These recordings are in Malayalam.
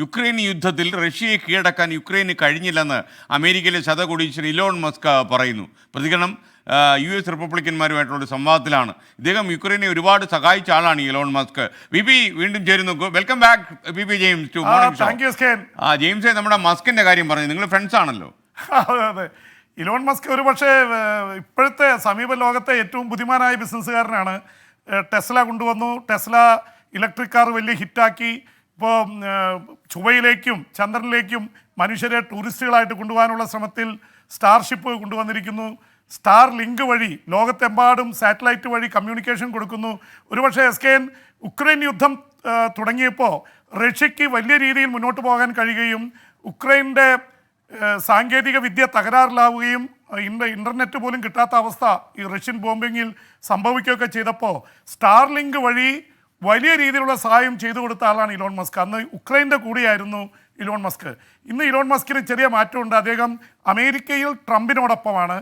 യുക്രൈൻ യുദ്ധത്തിൽ റഷ്യയെ കീഴടക്കാൻ യുക്രൈന് കഴിഞ്ഞില്ലെന്ന് അമേരിക്കയിലെ ശതകോടീശ്വരൻ ഇലോൺ മസ്ക് പറയുന്നു. പ്രതികരണം യു എസ് റിപ്പബ്ലിക്കന്മാരുമായിട്ടുള്ള ഒരു സംവാദത്തിലാണ്. ഇദ്ദേഹം യുക്രൈനെ ഒരുപാട് സഹായിച്ച ആളാണ് ഇലോൺ മസ്ക്. വി പി വീണ്ടും ചേരുന്നു. Welcome back V P James to ആ ജെയിംസെ നമ്മുടെ മസ്കിന്റെ കാര്യം പറഞ്ഞു. നിങ്ങൾ ഫ്രണ്ട്സ് ആണല്ലോ. ഇലോൺ മസ്ക് ഒരു പക്ഷേ ഇപ്പോഴത്തെ സമീപ ലോകത്തെ ഏറ്റവും ബുദ്ധിമാനായ ബിസിനസ്സുകാരനാണ് ടെസ്ല കൊണ്ടുവന്നു. ടെസ്ല ഇലക്ട്രിക് കാർ വലിയ ഹിറ്റാക്കി ഇപ്പോൾ ചുവയിലേക്കും ചന്ദ്രനിലേക്കും മനുഷ്യരെ ടൂറിസ്റ്റുകളായിട്ട് കൊണ്ടുപോകാനുള്ള ശ്രമത്തിൽ സ്റ്റാർഷിപ്പ് കൊണ്ടുവന്നിരിക്കുന്നു. സ്റ്റാർ ലിങ്ക് വഴി ലോകത്തെമ്പാടും സാറ്റലൈറ്റ് വഴി കമ്മ്യൂണിക്കേഷൻ കൊടുക്കുന്നു. ഒരുപക്ഷെ എസ് കെ എൻ ഉക്രൈൻ യുദ്ധം തുടങ്ങിയപ്പോൾ റഷ്യക്ക് വലിയ രീതിയിൽ മുന്നോട്ട് പോകാൻ കഴിയുകയും ഉക്രൈന്റെ സാങ്കേതിക വിദ്യ തകരാറിലാവുകയും ഇന്റർനെറ്റ് പോലും കിട്ടാത്ത അവസ്ഥ ഈ റഷ്യൻ ബോംബിങ്ങിൽ സംഭവിക്കുകയൊക്കെ ചെയ്തപ്പോൾ സ്റ്റാർ ലിങ്ക് വഴി വലിയ രീതിയിലുള്ള സഹായം ചെയ്തു കൊടുത്ത ആളാണ് ഇലോൺ മസ്ക്. അന്ന് ഉക്രൈന്റെ കൂടിയായിരുന്നു ഇലോൺ മസ്ക്. ഇന്ന് ഇലോൺ മസ്കിന് ചെറിയ മാറ്റമുണ്ട്. അദ്ദേഹം അമേരിക്കയിൽ ട്രംപിനോടൊപ്പമാണ്.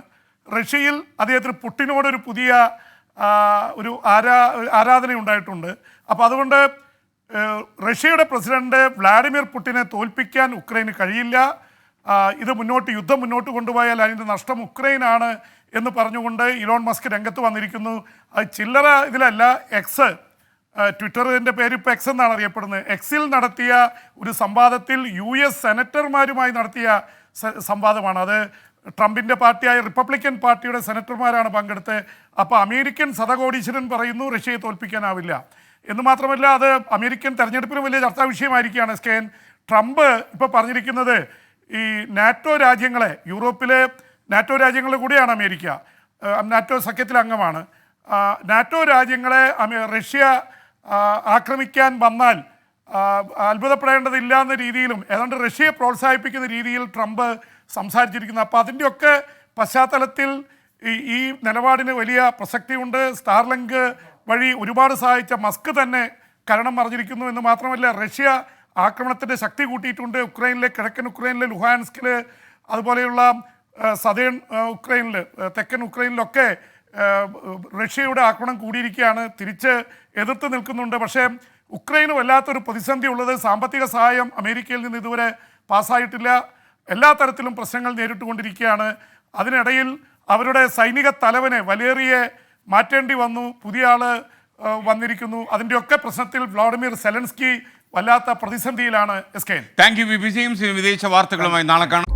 റഷ്യയിൽ അദ്ദേഹത്തിന് പുട്ടിനോടൊരു പുതിയ ഒരു ആരാ ആരാധന ഉണ്ടായിട്ടുണ്ട് അപ്പോൾ അതുകൊണ്ട് റഷ്യയുടെ പ്രസിഡന്റ് വ്ളാഡിമിർ പുട്ടിനെ തോൽപ്പിക്കാൻ ഉക്രൈന് കഴിയില്ല. ഇത് മുന്നോട്ട് യുദ്ധം മുന്നോട്ട് കൊണ്ടുപോയാൽ അതിന്റെ നഷ്ടം ഉക്രൈനാണ് എന്ന് പറഞ്ഞുകൊണ്ട് ഇലോൺ മസ്ക് രംഗത്ത് വന്നിരിക്കുന്നു. അത് ചില്ലറ ഇതിലല്ല എക്സ് ട്വിറ്ററിന്റെ പേര് ഇപ്പോൾ എക്സ് എന്നാണ് അറിയപ്പെടുന്നത്. എക്സിൽ നടത്തിയ ഒരു സംവാദത്തിൽ യു എസ് സെനറ്റർമാരുമായി നടത്തിയ സംവാദമാണ്. അത് ട്രംപിന്റെ പാർട്ടിയായ റിപ്പബ്ലിക്കൻ പാർട്ടിയുടെ സെനറ്റർമാരാണ് പങ്കെടുത്ത്. അപ്പോൾ അമേരിക്കൻ സതകോടീശ്വരൻ പറയുന്നു റഷ്യയെ തോൽപ്പിക്കാനാവില്ല. എന്ന് മാത്രമല്ല അത് അമേരിക്കൻ തെരഞ്ഞെടുപ്പിന് വലിയ ചർച്ചാ വിഷയമായിരിക്കുകയാണ് എസ് കെ ട്രംപ് ഇപ്പോൾ പറഞ്ഞിരിക്കുന്നത് ഈ നാറ്റോ രാജ്യങ്ങളെ യൂറോപ്പിലെ നാറ്റോ രാജ്യങ്ങൾ കൂടിയാണ് അമേരിക്ക. നാറ്റോ സഖ്യത്തിലെ അംഗമാണ്. നാറ്റോ രാജ്യങ്ങളെ റഷ്യ ആക്രമിക്കാൻ വന്നാൽ അത്ഭുതപ്പെടേണ്ടതില്ല എന്ന രീതിയിലും ഏതാണ്ട് റഷ്യയെ പ്രോത്സാഹിപ്പിക്കുന്ന രീതിയിൽ ട്രംപ് സംസാരിച്ചിരിക്കുന്നു. അപ്പോൾ അതിന്റെയൊക്കെ പശ്ചാത്തലത്തിൽ ഈ നിലപാടിന് വലിയ പ്രസക്തിയുണ്ട്. സ്റ്റാർലിങ്ക് വഴി ഒരുപാട് സഹായിച്ച മസ്ക് തന്നെ കരണം മറിഞ്ഞിരിക്കുന്നു എന്ന് മാത്രമല്ല റഷ്യ ആക്രമണത്തിന്റെ ശക്തി കൂട്ടിയിട്ടുണ്ട്. ഉക്രൈനിലെ കിഴക്കൻ ഉക്രൈനിലെ ലുഹാൻസ്കിൽ അതുപോലെയുള്ള സതേൺ ഉക്രൈനിൽ തെക്കൻ ഉക്രൈനിലൊക്കെ റഷ്യയുടെ ആക്രമണം കൂടിയിരിക്കുകയാണ്. തിരിച്ച് എതിർത്ത് നിൽക്കുന്നുണ്ട്. പക്ഷേ ഉക്രൈന് വല്ലാത്തൊരു പ്രതിസന്ധി ഉള്ളത് സാമ്പത്തിക സഹായം അമേരിക്കയിൽ നിന്ന് ഇതുവരെ പാസ്സായിട്ടില്ല. എല്ലാ തരത്തിലും പ്രശ്നങ്ങൾ നേരിട്ടുകൊണ്ടിരിക്കുകയാണ്. അതിനിടയിൽ അവരുടെ സൈനിക തലവനെ വലേറിയെ മാറ്റേണ്ടി വന്നു. പുതിയ ആൾ വന്നിരിക്കുന്നു. അതിന്റെയൊക്കെ പ്രശ്നത്തിൽ വ്ളാഡിമിർ സെലൻസ്കി വല്ലാത്ത പ്രതിസന്ധിയിലാണ്. എസ് കെ താങ്ക് യു ബി വിദേശ വാർത്തകളുമായി നാളെ കാണാം.